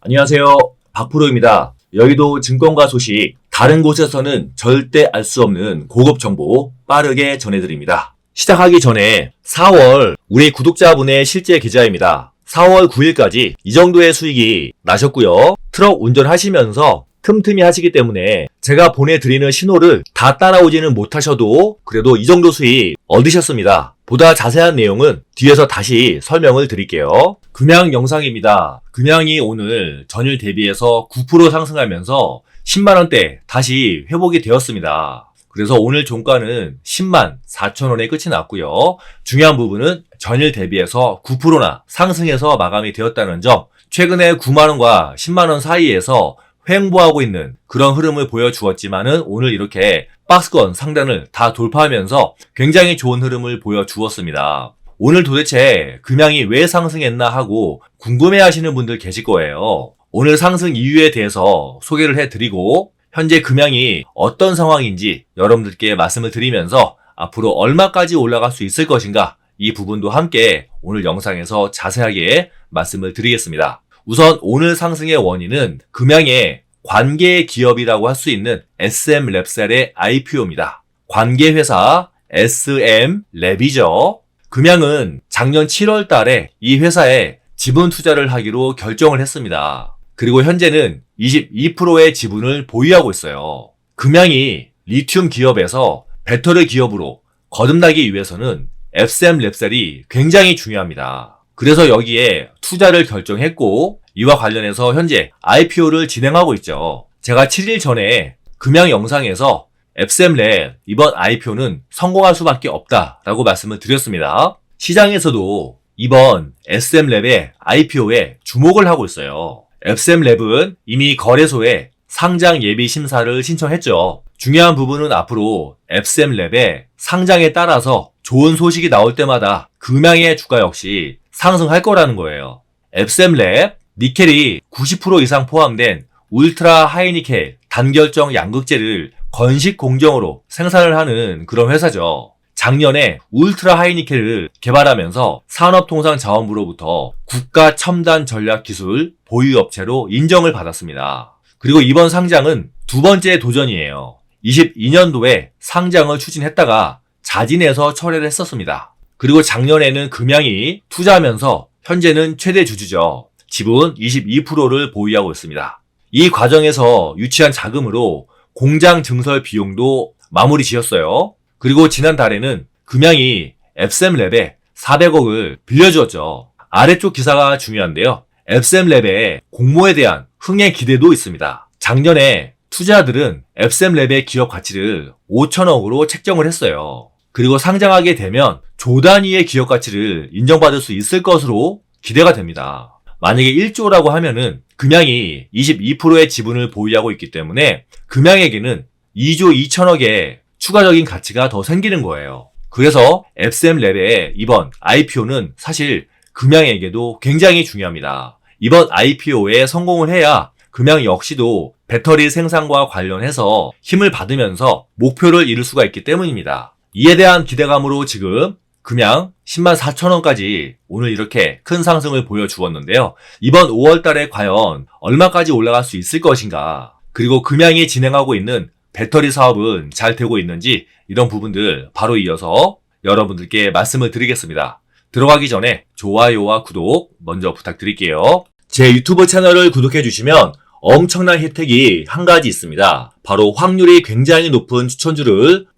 안녕하세요. 박프로입니다. 여의도 증권가 소식, 다른 곳에서는 절대 알 수 없는 고급 정보 빠르게 전해드립니다. 시작하기 전에 4월 우리 구독자분의 실제 계좌입니다. 4월 9일까지 이 정도의 수익이 나셨고요. 트럭 운전하시면서 틈틈이 하시기 때문에 제가 보내드리는 신호를 다 따라오지는 못하셔도 그래도 이 정도 수익 얻으셨습니다. 보다 자세한 내용은 뒤에서 다시 설명을 드릴게요. 금양 영상입니다. 금양이 오늘 전일 대비해서 9% 상승하면서 10만원대 다시 회복이 되었습니다. 그래서 오늘 종가는 10만 4천원에 끝이 났고요. 중요한 부분은 전일 대비해서 9%나 상승해서 마감이 되었다는 점, 최근에 9만원과 10만원 사이에서 횡보하고 있는 그런 흐름을 보여주었지만은 오늘 이렇게 박스권 상단을 다 돌파하면서 굉장히 좋은 흐름을 보여주었습니다. 오늘 도대체 금양이 왜 상승했나 하고 궁금해 하시는 분들 계실 거예요. 오늘 상승 이유에 대해서 소개를 해드리고 현재 금양이 어떤 상황인지 여러분들께 말씀을 드리면서 앞으로 얼마까지 올라갈 수 있을 것인가 이 부분도 함께 오늘 영상에서 자세하게 말씀을 드리겠습니다. 우선 오늘 상승의 원인은 금양의 관계 기업이라고 할 수 있는 SM랩셀의 IPO입니다. 관계 회사 SM랩이죠. 금양은 작년 7월 달에 이 회사에 지분 투자를 하기로 결정을 했습니다. 그리고 현재는 22%의 지분을 보유하고 있어요. 금양이 리튬 기업에서 배터리 기업으로 거듭나기 위해서는 SM랩셀이 굉장히 중요합니다. 그래서 여기에 투자를 결정했고 이와 관련해서 현재 IPO를 진행하고 있죠. 제가 7일 전에 금양 영상에서 앱셈랩 이번 IPO는 성공할 수밖에 없다라고 말씀을 드렸습니다. 시장에서도 이번 SM랩의 IPO에 주목을 하고 있어요. 앱셈랩은 이미 거래소에 상장 예비 심사를 신청했죠. 중요한 부분은 앞으로 앱셈랩의 상장에 따라서 좋은 소식이 나올 때마다 금양의 주가 역시 상승할 거라는 거예요. 앱셈랩 니켈이 90% 이상 포함된 울트라 하이니켈 단결정 양극재를 건식 공정으로 생산을 하는 그런 회사죠. 작년에 울트라 하이니켈을 개발하면서 산업통상자원부로부터 국가 첨단 전략 기술 보유 업체로 인정을 받았습니다. 그리고 이번 상장은 두 번째 도전이에요. 22년도에 상장을 추진했다가 자진해서 철회를 했었습니다. 그리고 작년에는 금양이 투자하면서 현재는 최대 주주죠. 지분 22%를 보유하고 있습니다. 이 과정에서 유치한 자금으로 공장 증설 비용도 마무리 지었어요. 그리고 지난달에는 금양이 앱셈랩에 400억을 빌려주었죠. 아래쪽 기사가 중요한데요. 앱셈랩의 공모에 대한 흥의 기대도 있습니다. 작년에 투자들은 앱셈랩의 기업 가치를 5천억으로 책정을 했어요. 그리고 상장하게 되면 조 단위의 기업 가치를 인정받을 수 있을 것으로 기대가 됩니다. 만약에 1조라고 하면은 금양이 22%의 지분을 보유하고 있기 때문에 금양에게는 2조 2천억의 추가적인 가치가 더 생기는 거예요. 그래서 앱셈랩의 이번 IPO는 사실 금양에게도 굉장히 중요합니다. 이번 IPO에 성공을 해야 금양 역시도 배터리 생산과 관련해서 힘을 받으면서 목표를 이룰 수가 있기 때문입니다. 이에 대한 기대감으로 지금 금양 10만 4천 원까지 오늘 이렇게 큰 상승을 보여주었는데요. 이번 5월 달에 과연 얼마까지 올라갈 수 있을 것인가? 그리고 금양이 진행하고 있는 배터리 사업은 잘 되고 있는지 이런 부분들 바로 이어서 여러분들께 말씀을 드리겠습니다. 들어가기 전에 좋아요와 구독 먼저 부탁드릴게요. 제 유튜브 채널을 구독해 주시면 엄청난 혜택이 한 가지 있습니다. 바로 확률이 굉장히 높은 추천주를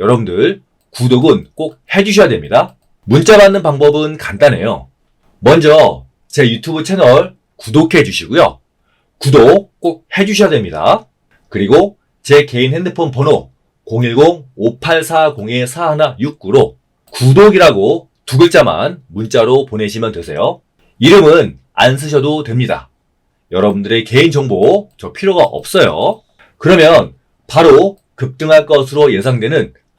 여러분들 구독은 꼭 해주셔야 됩니다. 문자 받는 방법은 간단해요. 먼저 제 유튜브 채널 구독해 주시고요. 구독 꼭 해주셔야 됩니다. 그리고 제 개인 핸드폰 번호 010-5840-4169로 구독이라고 두 글자만 문자로 보내시면 되세요. 이름은 안 쓰셔도 됩니다. 여러분들의 개인정보 저 필요가 없어요. 그러면 바로 급등할 것으로 예상되는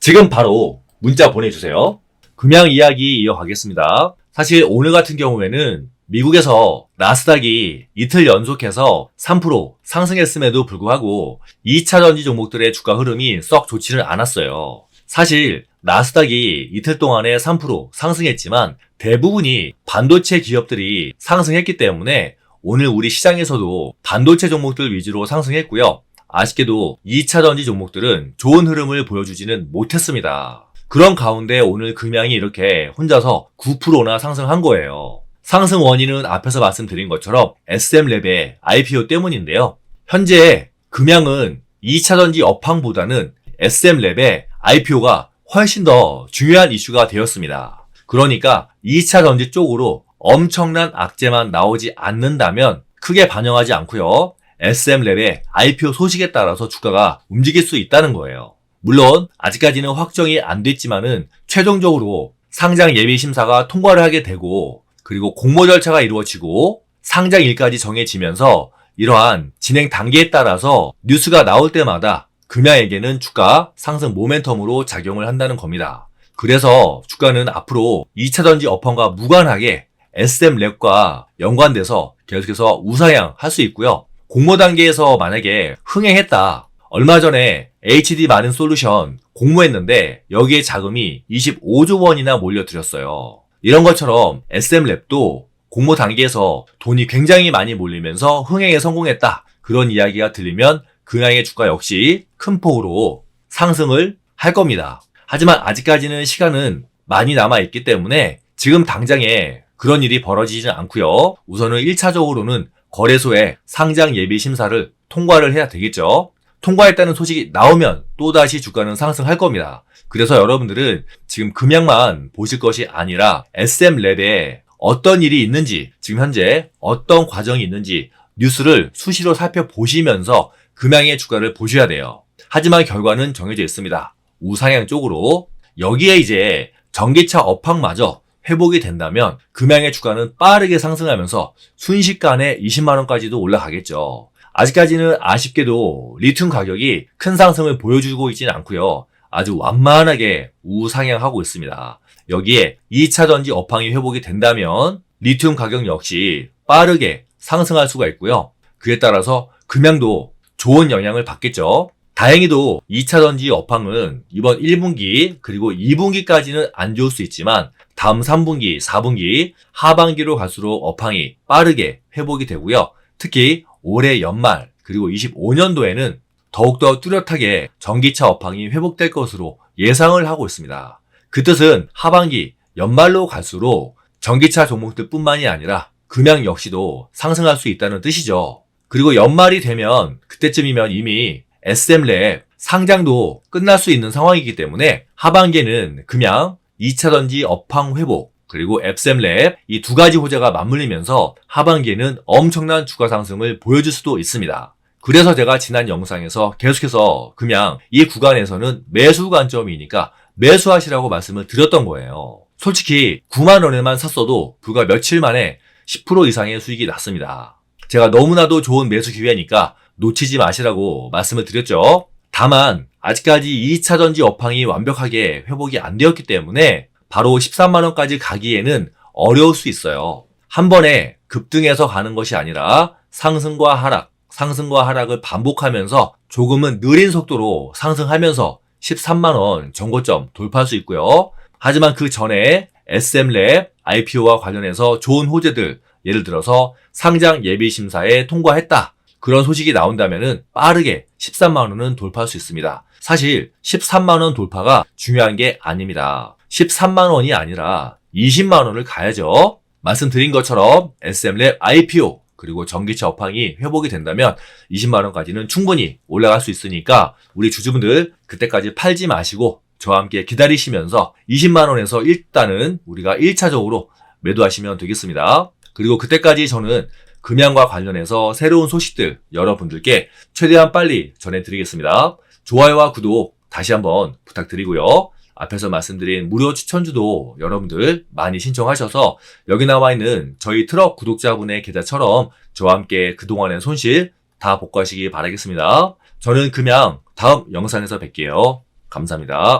지금 바로 문자 보내주세요. 금양 이야기 이어가겠습니다. 사실 오늘 같은 경우에는 미국에서 나스닥이 이틀 연속해서 3% 상승했음에도 불구하고 2차 전지 종목들의 주가 흐름이 썩 좋지는 않았어요. 사실 나스닥이 이틀 동안에 3% 상승했지만 대부분이 반도체 기업들이 상승했기 때문에 오늘 우리 시장에서도 반도체 종목들 위주로 상승했고요. 아쉽게도 2차 전지 종목들은 좋은 흐름을 보여주지는 못했습니다. 그런 가운데 오늘 금양이 이렇게 혼자서 9%나 상승한 거예요. 상승 원인은 앞에서 말씀드린 것처럼 SM랩의 IPO 때문인데요. 현재 금양은 2차 전지 업황보다는 SM랩의 IPO가 훨씬 더 중요한 이슈가 되었습니다. 그러니까 2차 전지 쪽으로 엄청난 악재만 나오지 않는다면 크게 반영하지 않고요. SM랩의 IPO 소식에 따라서 주가가 움직일 수 있다는 거예요. 물론 아직까지는 확정이 안 됐지만은 최종적으로 상장 예비 심사가 통과를 하게 되고 그리고 공모 절차가 이루어지고 상장일까지 정해지면서 이러한 진행 단계에 따라서 뉴스가 나올 때마다 금야에게는 주가 상승 모멘텀으로 작용을 한다는 겁니다. 그래서 주가는 앞으로 2차 전지 업황과 무관하게 SM랩과 연관돼서 계속해서 우상향 할 수 있고요. 공모 단계에서 만약에 흥행했다. 얼마 전에 HD 많은 솔루션 공모했는데 여기에 자금이 25조 원이나 몰려들었어요. 이런 것처럼 SM랩도 공모 단계에서 돈이 굉장히 많이 몰리면서 흥행에 성공했다. 그런 이야기가 들리면 그냥의 주가 역시 큰 폭으로 상승을 할 겁니다. 하지만 아직까지는 시간은 많이 남아있기 때문에 지금 당장에 그런 일이 벌어지지는 않고요. 우선은 1차적으로는 거래소에 상장 예비 심사를 통과를 해야 되겠죠. 통과했다는 소식이 나오면 또다시 주가는 상승할 겁니다. 그래서 여러분들은 지금 금양만 보실 것이 아니라 SM랩에 어떤 일이 있는지, 지금 현재 어떤 과정이 있는지 뉴스를 수시로 살펴보시면서 금양의 주가를 보셔야 돼요. 하지만 결과는 정해져 있습니다. 우상향 쪽으로 여기에 이제 전기차 업황마저 회복이 된다면 금양의 주가는 빠르게 상승하면서 순식간에 20만원까지도 올라가겠죠. 아직까지는 아쉽게도 리튬 가격이 큰 상승을 보여주고 있지는 않고요. 아주 완만하게 우상향하고 있습니다. 여기에 2차 전지 업황이 회복이 된다면 리튬 가격 역시 빠르게 상승할 수가 있고요. 그에 따라서 금양도 좋은 영향을 받겠죠. 다행히도 2차 전지 업황은 이번 1분기 그리고 2분기까지는 안 좋을 수 있지만 다음 3분기, 4분기, 하반기로 갈수록 업황이 빠르게 회복이 되고요. 특히 올해 연말 그리고 25년도에는 더욱더 뚜렷하게 전기차 업황이 회복될 것으로 예상을 하고 있습니다. 그 뜻은 하반기, 연말로 갈수록 전기차 종목들 뿐만이 아니라 금양 역시도 상승할 수 있다는 뜻이죠. 그리고 연말이 되면 그때쯤이면 이미 SM랩 상장도 끝날 수 있는 상황이기 때문에 하반기에는 금양 2차 전지 업황 회복 그리고 앱셈랩 이 두 가지 호재가 맞물리면서 하반기에는 엄청난 주가 상승을 보여줄 수도 있습니다. 그래서 제가 지난 영상에서 계속해서 그냥 이 구간에서는 매수 관점이니까 매수하시라고 말씀을 드렸던 거예요. 솔직히 9만 원에만 샀어도 불과 며칠 만에 10% 이상의 수익이 났습니다. 제가 너무나도 좋은 매수 기회니까 놓치지 마시라고 말씀을 드렸죠. 다만 아직까지 2차 전지 업황이 완벽하게 회복이 안 되었기 때문에 바로 13만 원까지 가기에는 어려울 수 있어요. 한 번에 급등해서 가는 것이 아니라 상승과 하락, 상승과 하락을 반복하면서 조금은 느린 속도로 상승하면서 13만 원 정고점 돌파할 수 있고요. 하지만 그 전에 SM랩 IPO와 관련해서 좋은 호재들 예를 들어서 상장 예비 심사에 통과했다. 그런 소식이 나온다면은 빠르게 13만 원은 돌파할 수 있습니다. 사실 13만 원 돌파가 중요한 게 아닙니다. 13만 원이 아니라 20만 원을 가야죠. 말씀드린 것처럼 SM랩 IPO 그리고 전기차 업황이 회복이 된다면 20만 원까지는 충분히 올라갈 수 있으니까 우리 주주분들 그때까지 팔지 마시고 저와 함께 기다리시면서 20만 원에서 일단은 우리가 1차적으로 매도하시면 되겠습니다. 그리고 그때까지 저는 금양과 관련해서 새로운 소식들 여러분들께 최대한 빨리 전해드리겠습니다. 좋아요와 구독 다시 한번 부탁드리고요. 앞에서 말씀드린 무료 추천주도 여러분들 많이 신청하셔서 여기 나와 있는 저희 트럭 구독자분의 계좌처럼 저와 함께 그동안의 손실 다 복구하시기 바라겠습니다. 저는 금양 다음 영상에서 뵐게요. 감사합니다.